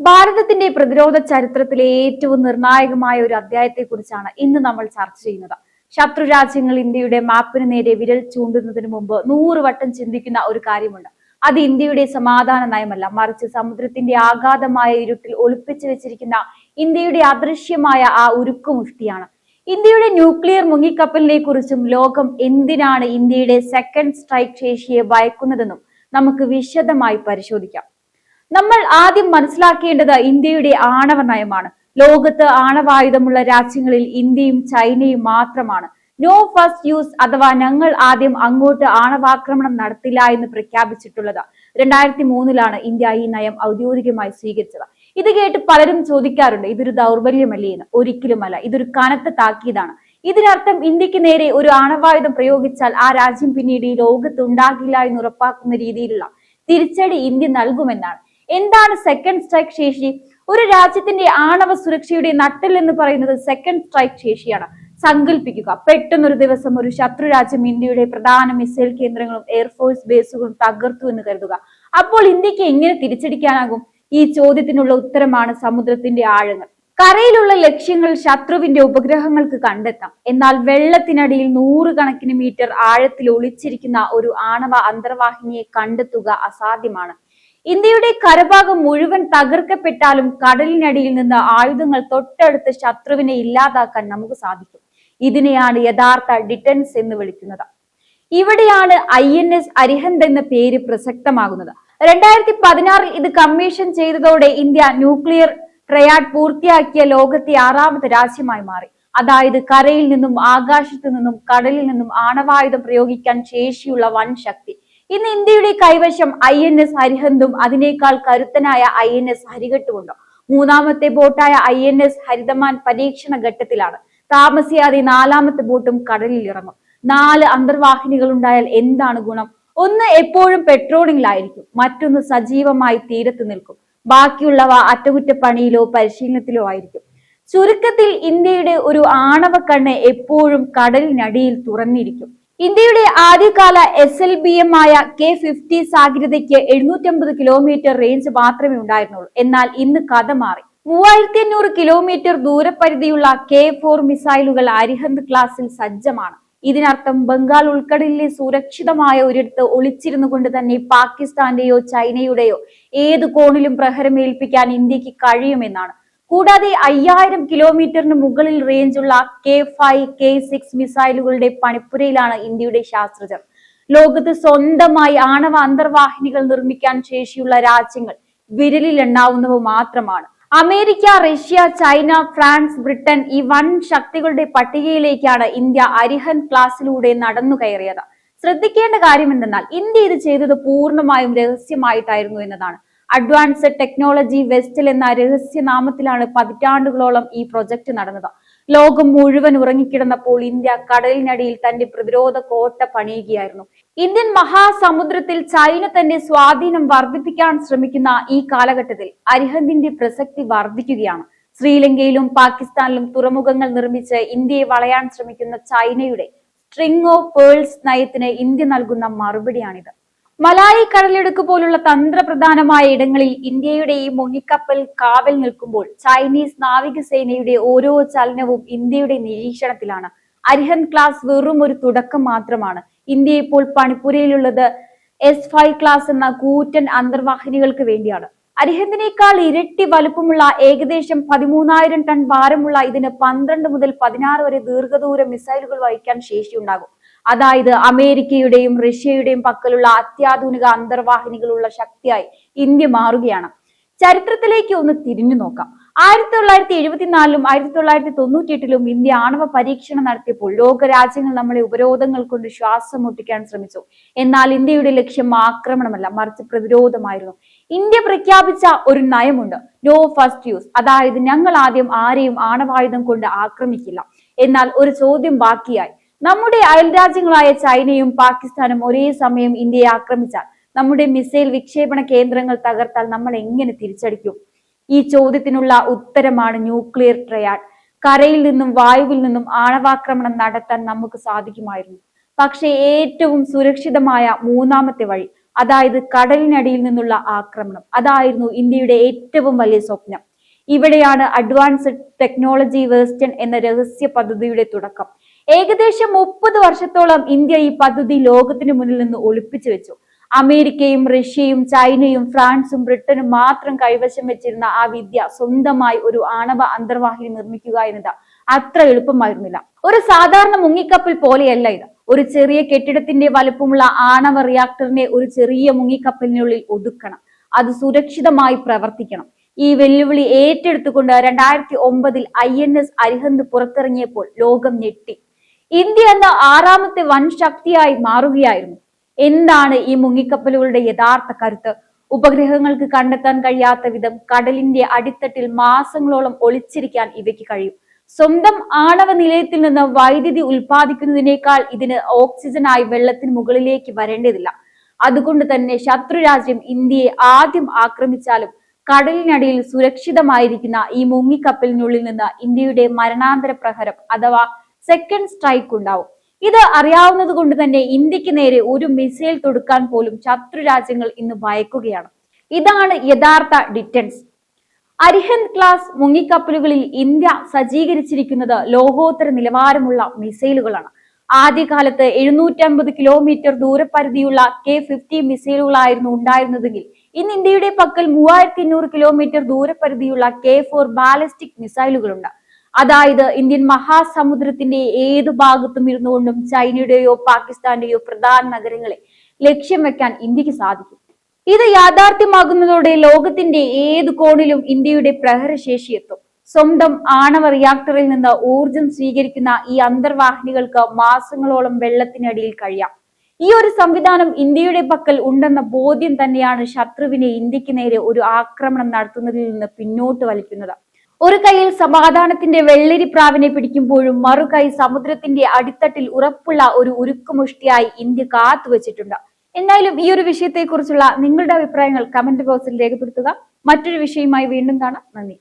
ഭാരതത്തിന്റെ പ്രതിരോധ ചരിത്രത്തിലെ ഏറ്റവും നിർണായകമായ ഒരു അധ്യായത്തെക്കുറിച്ചാണ് ഇന്ന് നമ്മൾ ചർച്ച ചെയ്യുന്നത്. ശത്രു രാജ്യങ്ങൾ ഇന്ത്യയുടെ മാപ്പിന് നേരെ വിരൽ ചൂണ്ടുന്നതിന് മുമ്പ് നൂറ് വട്ടം ചിന്തിക്കുന്ന ഒരു കാര്യമുണ്ട്. അത് ഇന്ത്യയുടെ സമാധാന നയമല്ല. മറിച്ച് സമുദ്രത്തിന്റെ ആഘാതമായ ഇരുട്ടിൽ ഒളിപ്പിച്ചു വെച്ചിരിക്കുന്ന ഇന്ത്യയുടെ അദൃശ്യമായ ആ ഉരുക്കുമുഷ്ടിയാണ്. ഇന്ത്യയുടെ ന്യൂക്ലിയർ മുങ്ങിക്കപ്പലിനെ കുറിച്ചും ലോകം എന്തിനാണ് ഇന്ത്യയുടെ സെക്കൻഡ് സ്ട്രൈക്ക് ശേഷിയെ ഭയക്കുന്നതെന്നും നമുക്ക് വിശദമായി പരിശോധിക്കാം. നമ്മൾ ആദ്യം മനസ്സിലാക്കേണ്ടത് ഇന്ത്യയുടെ ആണവ നയമാണ്. ലോകത്ത് ആണവായുധമുള്ള രാജ്യങ്ങളിൽ ഇന്ത്യയും ചൈനയും മാത്രമാണ്. നോ ഫസ്റ്റ് യൂസ് അഥവാ ഞങ്ങൾ ആദ്യം അങ്ങോട്ട് ആണവാക്രമണം നടത്തില്ല എന്ന് പ്രഖ്യാപിച്ചിട്ടുള്ളത്. രണ്ടായിരത്തി മൂന്നിലാണ് ഇന്ത്യ ഈ നയം ഔദ്യോഗികമായി സ്വീകരിച്ചത്. ഇത് കേട്ട് പലരും ചോദിക്കാറുണ്ട് ഇതൊരു ദൗർബല്യമല്ലേ എന്ന്? ഒരിക്കലുമല്ല ഇതൊരു കനത്ത താക്കീതാണ്. ഇതിനർത്ഥം ഇന്ത്യയ്ക്ക് നേരെ ഒരു ആണവായുധം പ്രയോഗിച്ചാൽ ആ രാജ്യം പിന്നീട് ഈ ലോകത്ത് ഉണ്ടാകില്ല എന്ന് ഉറപ്പാക്കുന്ന രീതിയിലുള്ള തിരിച്ചടി ഇന്ത്യ നൽകുമെന്നാണ്. എന്താണ് സെക്കൻഡ് സ്ട്രൈക്ക് ശേഷി? ഒരു രാജ്യത്തിന്റെ ആണവ സുരക്ഷയുടെ നട്ടിൽ എന്ന് പറയുന്നത് സെക്കൻഡ് സ്ട്രൈക്ക് ശേഷിയാണ്. സങ്കല്പിക്കുക പെട്ടെന്നൊരു ദിവസം ഒരു ശത്രു രാജ്യം ഇന്ത്യയുടെ പ്രധാന മിസൈൽ കേന്ദ്രങ്ങളും എയർഫോഴ്സ് ബേസുകളും തകർത്തു എന്ന് കരുതുക. അപ്പോൾ ഇന്ത്യയ്ക്ക് എങ്ങനെ തിരിച്ചടിക്കാനാകും? ഈ ചോദ്യത്തിനുള്ള ഉത്തരമാണ് സമുദ്രത്തിന്റെ ആഴങ്ങൾ. കരയിലുള്ള ലക്ഷ്യങ്ങൾ ശത്രുവിന്റെ ഉപഗ്രഹങ്ങൾക്ക് കണ്ടെത്താം. എന്നാൽ വെള്ളത്തിനടിയിൽ നൂറുകണക്കിന് മീറ്റർ ആഴത്തിൽ ഒളിച്ചിരിക്കുന്ന ഒരു ആണവ അന്തർവാഹിനിയെ കണ്ടെത്തുക അസാധ്യമാണ്. ഇന്ത്യയുടെ കരഭാഗം മുഴുവൻ തകർക്കപ്പെട്ടാലും കടലിനടിയിൽ നിന്ന് ആയുധങ്ങൾ തൊട്ടടുത്ത് ശത്രുവിനെ ഇല്ലാതാക്കാൻ നമുക്ക് സാധിക്കും. ഇതിനെയാണ് യഥാർത്ഥ ഡിറ്റൻസ് എന്ന് വിളിക്കുന്നത്. ഇവിടെയാണ് ഐ എൻ എസ് അരിഹന്ത് എന്ന പേര് പ്രസക്തമാകുന്നത്. രണ്ടായിരത്തി പതിനാറിൽ ഇത് കമ്മീഷൻ ചെയ്തതോടെ ഇന്ത്യ ന്യൂക്ലിയർ ട്രയാഡ് പൂർത്തിയാക്കിയ ലോകത്തെ ആറാമത്തെ രാജ്യമായി മാറി. അതായത് കരയിൽ നിന്നും ആകാശത്തു നിന്നും കടലിൽ നിന്നും ആണവായുധം പ്രയോഗിക്കാൻ ശേഷിയുള്ള വൻ ശക്തി. ഇന്ന് ഇന്ത്യയുടെ കൈവശം ഐ എൻ എസ് ഹരിഹന്തും അതിനേക്കാൾ കരുത്തനായ ഐ എൻ എസ് ഹരികെട്ടുമുണ്ടോ മൂന്നാമത്തെ ബോട്ടായ ഐ എൻ എസ് ഹരിതമാൻ പരീക്ഷണ ഘട്ടത്തിലാണ്. താമസിയാതെ നാലാമത്തെ ബോട്ടും കടലിൽ ഇറങ്ങും നാല് അന്തർവാഹിനികൾ ഉണ്ടായാൽ എന്താണ് ഗുണം? ഒന്ന് എപ്പോഴും പെട്രോളിംഗിലായിരിക്കും മറ്റൊന്ന് സജീവമായി തീരത്ത് നിൽക്കും. ബാക്കിയുള്ളവ അറ്റകുറ്റപ്പണിയിലോ പരിശീലനത്തിലോ ആയിരിക്കും. ചുരുക്കത്തിൽ ഇന്ത്യയുടെ ഒരു ആണവ കണ്ണ് എപ്പോഴും കടലിനടിയിൽ തുറന്നിരിക്കും. ഇന്ത്യയുടെ ആദ്യകാല എസ് എൽ ബി എം ആയ കെ ഫിഫ്റ്റി സാഗ്രതയ്ക്ക് എഴുന്നൂറ്റമ്പത് കിലോമീറ്റർ റേഞ്ച് മാത്രമേ ഉണ്ടായിരുന്നുള്ളൂ. എന്നാൽ ഇന്ന് കഥ മാറി. മൂവായിരത്തി അഞ്ഞൂറ് കിലോമീറ്റർ ദൂരപരിധിയുള്ള കെ ഫോർ മിസൈലുകൾ അരിഹന്ത് ക്ലാസിൽ സജ്ജമാണ്. ഇതിനർത്ഥം ബംഗാൾ ഉൾക്കടലിലെ സുരക്ഷിതമായ ഒരിടത്ത് ഒളിച്ചിരുന്നു കൊണ്ട് തന്നെ പാകിസ്ഥാന്റെയോ ചൈനയുടെയോ ഏത് കോണിലും പ്രഹരമേൽപ്പിക്കാൻ ഇന്ത്യയ്ക്ക് കഴിയുമെന്നാണ്. കൂടാതെ അയ്യായിരം കിലോമീറ്ററിന് മുകളിൽ റേഞ്ചുള്ള കെ ഫൈവ് കെ സിക്സ് മിസൈലുകളുടെ പണിപ്പുരയിലാണ് ഇന്ത്യയുടെ ശാസ്ത്രജ്ഞർ. ലോകത്ത് സ്വന്തമായി ആണവ അന്തർവാഹിനികൾ നിർമ്മിക്കാൻ ശേഷിയുള്ള രാജ്യങ്ങൾ വിരലിൽ എണ്ണാവുന്നവ മാത്രമാണ്. America Russia China France Britain ഈ വൻ ശക്തികളുടെ പട്ടികയിലേക്കാണ് ഇന്ത്യ അരിഹൻ ക്ലാസ്സിലൂടെ നടന്നു കയറിയത്. ശ്രദ്ധിക്കേണ്ട കാര്യം എന്തെന്നാൽ ഇന്ത്യ ഇത് ചെയ്തത് പൂർണമായും രഹസ്യമായിട്ടായിരുന്നു എന്നതാണ്. അഡ്വാൻസ്ഡ് ടെക്നോളജി വെസ്റ്റിൽ എന്ന രഹസ്യനാമത്തിലാണ് പതിറ്റാണ്ടുകളോളം ഈ പ്രൊജക്ട് നടന്നത്. ലോകം മുഴുവൻ ഉറങ്ങിക്കിടന്നപ്പോൾ ഇന്ത്യ കടലിനടിയിൽ തന്റെ പ്രതിരോധ കോട്ട പണിയുകയായിരുന്നു. ഇന്ത്യൻ മഹാസമുദ്രത്തിൽ ചൈന തന്റെ സ്വാധീനം വർദ്ധിപ്പിക്കാൻ ശ്രമിക്കുന്ന ഈ കാലഘട്ടത്തിൽ അരിഹന്തിന്റെ പ്രസക്തി വർദ്ധിക്കുകയാണ്. ശ്രീലങ്കയിലും പാകിസ്ഥാനിലും തുറമുഖങ്ങൾ നിർമ്മിച്ച് ഇന്ത്യയെ വളയാൻ ശ്രമിക്കുന്ന ചൈനയുടെ സ്ട്രിംഗ് ഓഫ് പേൾസ് നയത്തിന് ഇന്ത്യ നൽകുന്ന മറുപടിയാണിത്. മലായി കടലിടുക്ക് പോലുള്ള തന്ത്രപ്രധാനമായ ഇടങ്ങളിൽ ഇന്ത്യയുടെ ഈ മുങ്ങിക്കപ്പൽ കാവൽ നിൽക്കുമ്പോൾ ചൈനീസ് നാവികസേനയുടെ ഓരോ ചലനവും ഇന്ത്യയുടെ നിരീക്ഷണത്തിലാണ്. അരിഹൻ ക്ലാസ് വെറും ഒരു തുടക്കം മാത്രമാണ്. ഇന്ത്യ ഇപ്പോൾ പണിപ്പുരയിലുള്ളത് എസ് ഫൈവ് ക്ലാസ് എന്ന കൂറ്റൻ അന്തർവാഹിനികൾക്ക് വേണ്ടിയാണ്. അരിഹന്തിനേക്കാൾ ഇരട്ടി വലുപ്പമുള്ള ഏകദേശം പതിമൂന്നായിരം ടൺ ഭാരമുള്ള ഇതിന് പന്ത്രണ്ട് മുതൽ പതിനാറ് വരെ ദീർഘദൂര മിസൈലുകൾ വഹിക്കാൻ ശേഷിയുണ്ടാകും. അതായത് അമേരിക്കയുടെയും റഷ്യയുടെയും പക്കലുള്ള അത്യാധുനിക അന്തർവാഹിനികളുള്ള ശക്തിയായി ഇന്ത്യ മാറുകയാണ്. ചരിത്രത്തിലേക്ക് ഒന്ന് തിരിഞ്ഞു നോക്കാം. ആയിരത്തി തൊള്ളായിരത്തി എഴുപത്തിനാലിലും ആയിരത്തി തൊള്ളായിരത്തി തൊണ്ണൂറ്റി എട്ടിലും ഇന്ത്യ ആണവ പരീക്ഷണം നടത്തിയപ്പോൾ ലോകരാജ്യങ്ങൾ നമ്മളെ ഉപരോധങ്ങൾ കൊണ്ട് ശ്വാസം മുട്ടിക്കാൻ ശ്രമിച്ചു. എന്നാൽ ഇന്ത്യയുടെ ലക്ഷ്യം ആക്രമണമല്ല മറിച്ച് പ്രതിരോധമായിരുന്നു. ഇന്ത്യ പ്രഖ്യാപിച്ച ഒരു നയമുണ്ട് നോ ഫസ്റ്റ് യൂസ് അതായത് ഞങ്ങൾ ആദ്യം ആരെയും ആണവായുധം കൊണ്ട് ആക്രമിക്കില്ല. എന്നാൽ ഒരു ചോദ്യം ബാക്കിയായി. നമ്മുടെ അയൽരാജ്യങ്ങളായ ചൈനയും പാകിസ്ഥാനും ഒരേ സമയം ഇന്ത്യയെ ആക്രമിച്ചാൽ നമ്മുടെ മിസൈൽ വിക്ഷേപണ കേന്ദ്രങ്ങൾ തകർത്താൽ നമ്മൾ എങ്ങനെ തിരിച്ചടിക്കും? ഈ ചോദ്യത്തിനുള്ള ഉത്തരമാണ് ന്യൂക്ലിയർ ട്രയാഡ്. കരയിൽ നിന്നും വായുവിൽ നിന്നും ആണവാക്രമണം നടത്താൻ നമുക്ക് സാധിക്കുമായിരുന്നു. പക്ഷേ ഏറ്റവും സുരക്ഷിതമായ മൂന്നാമത്തെ വഴി അതായത് കടലിനടിയിൽ നിന്നുള്ള ആക്രമണം. അതായിരുന്നു ഇന്ത്യയുടെ ഏറ്റവും വലിയ സ്വപ്നം. ഇവിടെയാണ് അഡ്വാൻസ്ഡ് ടെക്നോളജി വേസ്റ്റൺ എന്ന രഹസ്യ പദ്ധതിയുടെ തുടക്കം. ഏകദേശം മുപ്പത് വർഷത്തോളം ഇന്ത്യ ഈ പദ്ധതി ലോകത്തിന് മുന്നിൽ നിന്ന് ഒളിപ്പിച്ചു വെച്ചു. അമേരിക്കയും റഷ്യയും ചൈനയും ഫ്രാൻസും ബ്രിട്ടനും മാത്രം കൈവശം വെച്ചിരുന്ന ആ വിദ്യ സ്വന്തമായി ഒരു ആണവ അന്തർവാഹിനി നിർമ്മിക്കുക എന്നത് അത്ര എളുപ്പമായിരുന്നില്ല. ഒരു സാധാരണ മുങ്ങിക്കപ്പൽ പോലെയല്ല ഇത്. ഒരു ചെറിയ കെട്ടിടത്തിന്റെ വലുപ്പമുള്ള ആണവ റിയാക്ടറിനെ ഒരു ചെറിയ മുങ്ങിക്കപ്പലിനുള്ളിൽ ഒതുക്കണം. അത് സുരക്ഷിതമായി പ്രവർത്തിക്കണം. ഈ വെല്ലുവിളി ഏറ്റെടുത്തുകൊണ്ട് രണ്ടായിരത്തി ഒമ്പതിൽ ഐ എൻ എസ് അരിഹന്ത് പുറത്തിറങ്ങിയപ്പോൾ ലോകം ഞെട്ടി. ഇന്ത്യ എന്ന ആറാമത്തെ വൻ ശക്തിയായി മാറുകയായിരുന്നു. എന്താണ് ഈ മുങ്ങിക്കപ്പലുകളുടെ യഥാർത്ഥ കരുത്ത്? ഉപഗ്രഹങ്ങൾക്ക് കണ്ടെത്താൻ കഴിയാത്ത വിധം കടലിന്റെ അടിത്തട്ടിൽ മാസങ്ങളോളം ഒളിച്ചിരിക്കാൻ ഇവയ്ക്ക് കഴിയും. സ്വന്തം ആണവ നിലയത്തിൽ നിന്ന് വൈദ്യുതി ഉൽപ്പാദിക്കുന്നതിനേക്കാൾ ഇതിന് ഓക്സിജനായി വെള്ളത്തിന് മുകളിലേക്ക് വരേണ്ടതില്ല. അതുകൊണ്ട് തന്നെ ശത്രുരാജ്യം ഇന്ത്യയെ ആദ്യം ആക്രമിച്ചാലും കടലിനടിയിൽ സുരക്ഷിതമായിരിക്കുന്ന ഈ മുങ്ങിക്കപ്പലിനുള്ളിൽ നിന്ന് ഇന്ത്യയുടെ മരണാന്തര പ്രഹരം അഥവാ സെക്കൻഡ് സ്ട്രൈക്ക് ഉണ്ടാവും. ഇത് അറിയാവുന്നത് കൊണ്ട് തന്നെ ഇന്ത്യയ്ക്ക് നേരെ ഒരു മിസൈൽ തൊടുക്കാൻ പോലും ശത്രു രാജ്യങ്ങൾ ഇന്ന് ഭയക്കുകയാണ്. ഇതാണ് യഥാർത്ഥ ഡിറ്റൻസ് അരിഹന്ത് ക്ലാസ് മുങ്ങിക്കപ്പലുകളിൽ ഇന്ത്യ സജ്ജീകരിച്ചിരിക്കുന്നത് ലോകോത്തര നിലവാരമുള്ള മിസൈലുകളാണ് ആദ്യകാലത്ത് എഴുന്നൂറ്റമ്പത് കിലോമീറ്റർ ദൂരപരിധിയുള്ള കെ ഫിഫ്റ്റി മിസൈലുകളായിരുന്നു ഉണ്ടായിരുന്നതെങ്കിൽ ഇന്ന് ഇന്ത്യയുടെ പക്കൽ മൂവായിരത്തി അഞ്ഞൂറ് കിലോമീറ്റർ ദൂരപരിധിയുള്ള കെ ഫോർ ബാലിസ്റ്റിക് മിസൈലുകളുണ്ട് അതായത് ഇന്ത്യൻ മഹാസമുദ്രത്തിന്റെ ഏതു ഭാഗത്തും ഇരുന്നുകൊണ്ടും ചൈനയുടെയോ പാകിസ്ഥാന്റെയോ പ്രധാന നഗരങ്ങളെ ലക്ഷ്യം വെക്കാൻ ഇന്ത്യയ്ക്ക് സാധിക്കും. ഇത് യാഥാർത്ഥ്യമാകുന്നതോടെ ലോകത്തിന്റെ ഏത് കോണിലും ഇന്ത്യയുടെ പ്രഹരശേഷി എത്തും. സ്വന്തം ആണവ റിയാക്ടറിൽ നിന്ന് ഊർജം സ്വീകരിക്കുന്ന ഈ അന്തർവാഹിനികൾക്ക് മാസങ്ങളോളം വെള്ളത്തിനടിയിൽ കഴിയാം. ഈ ഒരു സംവിധാനം ഇന്ത്യയുടെ പക്കൽ ഉണ്ടെന്ന ബോധ്യം തന്നെയാണ് ശത്രുവിനെ ഇന്ത്യയ്ക്ക് നേരെ ഒരു ആക്രമണം നടത്തുന്നതിൽ നിന്ന് പിന്നോട്ട് വലിക്കുന്നത്. ഒരു കൈയിൽ സമാധാനത്തിന്റെ വെള്ളരിപ്രാവിനെ പിടിക്കുമ്പോഴും മറുകൈ സമുദ്രത്തിന്റെ അടിത്തട്ടിൽ ഉറപ്പുള്ള ഒരു ഉരുക്കുമുഷ്ടിയായി ഇന്ത്യ കാത്തുവച്ചിട്ടുണ്ട്. എന്തായാലും ഈ ഒരു വിഷയത്തെക്കുറിച്ചുള്ള നിങ്ങളുടെ അഭിപ്രായങ്ങൾ കമന്റ് ബോക്സിൽ രേഖപ്പെടുത്തുക. മറ്റൊരു വിഷയമായി വീണ്ടും കാണാം. നന്ദി.